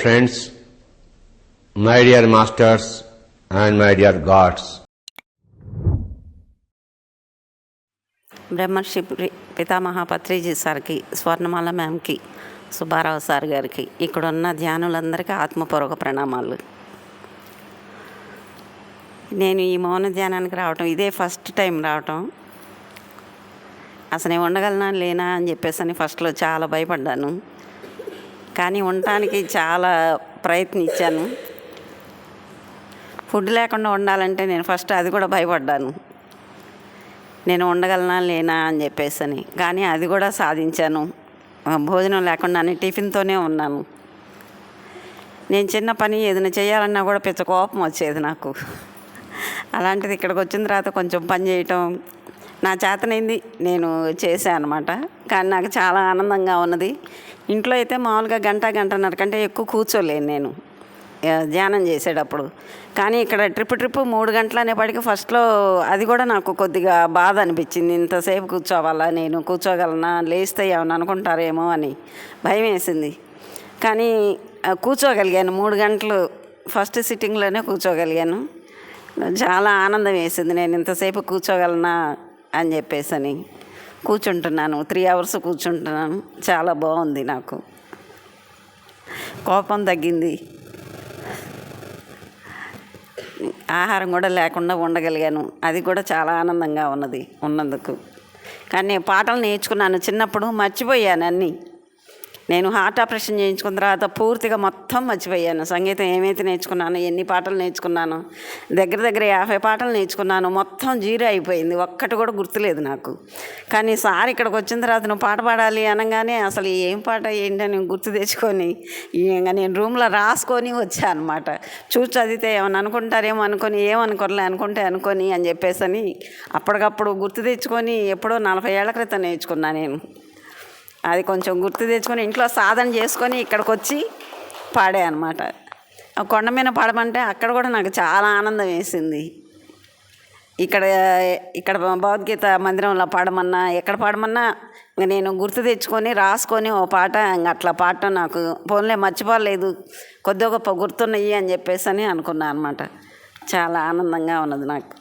Friends my dear masters and my dear gods బ్రహ్మర్షి ప్రి- పితామహ పత్రిజీ సార్కి స్వర్ణమాల మ్యామ్కి సుబ్బారావు సార్ గారికి ఇక్కడున్న ధ్యానులందరికీ ఆత్మపూర్వక ప్రణామాలు. నేను ఈ మౌన ధ్యానానికి రావటం ఇదే ఫస్ట్ టైం రావటం. అసలు నేను ఉండగలనా లేనా అని చెప్పేసి అని ఫస్ట్లో చాలా భయపడ్డాను. కానీ ఉండటానికి చాలా ప్రయత్నించాను. ఫుడ్ లేకుండా ఉండాలంటే నేను ఫస్ట్ అది కూడా భయపడ్డాను. నేను ఉండగలనా లేనా అని చెప్పేసి అని కానీ అది కూడా సాధించాను. భోజనం లేకుండా టిఫిన్తోనే ఉన్నాను. నేను చిన్న పని ఏదైనా చేయాలన్నా కూడా పెద్ద కోపం వచ్చేది నాకు. అలాంటిది ఇక్కడికి వచ్చిన తర్వాత కొంచెం పని చేయటం నా చేతనైంది నేను చేశాను అనమాట కానీ నాకు చాలా ఆనందంగా ఉన్నది. ఇంట్లో అయితే మామూలుగా గంట గంటన్నర కంటే ఎక్కువ కూర్చోలేను నేను. ధ్యానం చేసేటప్పుడు. కానీ ఇక్కడ ట్రిప్ ట్రిప్ మూడు గంటల అనేప్పటికీ ఫస్ట్లో అది కూడా నాకు కొద్దిగా బాధ అనిపించింది. ఇంతసేపు కూర్చోవాలా నేను? కూర్చోగలనా? లేస్తే ఏమని అనుకుంటారేమో అని భయం వేసింది కానీ కూర్చోగలిగాను. మూడు గంటలు ఫస్ట్ సిట్టింగ్లోనే కూర్చోగలిగాను. చాలా ఆనందం వేసింది. నేను ఇంతసేపు కూర్చోగలనా? అని చెప్పేసి అని కూర్చుంటున్నాను. Three hours కూర్చుంటున్నాను. చాలా బాగుంది నాకు. కోపం తగ్గింది. ఆహారం కూడా లేకుండా ఉండగలిగాను. అది కూడా చాలా ఆనందంగా ఉన్నది ఉన్నందుకు. కానీ నేను పాటలు నేర్చుకున్నాను. చిన్నప్పుడు మర్చిపోయాను అన్నీ. నేను హార్ట్ ఆపరేషన్ చేయించుకున్న తర్వాత పూర్తిగా మొత్తం మర్చిపోయాను. సంగీతం ఏమైతే నేర్చుకున్నాను ఎన్ని పాటలు నేర్చుకున్నాను దగ్గర దగ్గర యాభై పాటలు నేర్చుకున్నాను. మొత్తం జీరో అయిపోయింది. ఒక్కటి కూడా గుర్తులేదు నాకు. కానీ సార్ ఇక్కడికి వచ్చిన తర్వాత నువ్వు పాట పాడాలి అనగానే అసలు ఏం పాట ఏంటని గుర్తు తెచ్చుకొని ఇంకా నేను రూమ్లో రాసుకొని వచ్చాను అనమాట చూసి చదివితే ఏమని అనుకుంటారేమో అనుకొని ఏమనుకోలే అనుకుంటే అనుకొని అని చెప్పేసి అని అప్పటికప్పుడు గుర్తు తెచ్చుకొని ఎప్పుడో నలభై ఏళ్ళ క్రితం నేర్చుకున్నా నేను. అది కొంచెం గుర్తు తెచ్చుకొని ఇంట్లో సాధన చేసుకొని ఇక్కడికి వచ్చి పాడే అనమాట ఆ కొండ మీద పాడమంటే అక్కడ కూడా నాకు చాలా ఆనందం వేసింది. ఇక్కడ ఇక్కడ భగవద్గీత మందిరంలో పాడమన్నా ఎక్కడ పాడమన్నా నేను గుర్తు తెచ్చుకొని రాసుకొని ఓ పాట అట్లా పాడటం నాకు ఫోన్లే మర్చిపోలేదు కొద్ది గొప్ప గుర్తున్నాయి అని చెప్పేసి అని అనుకున్నాను అనమాట చాలా ఆనందంగా ఉన్నది నాకు.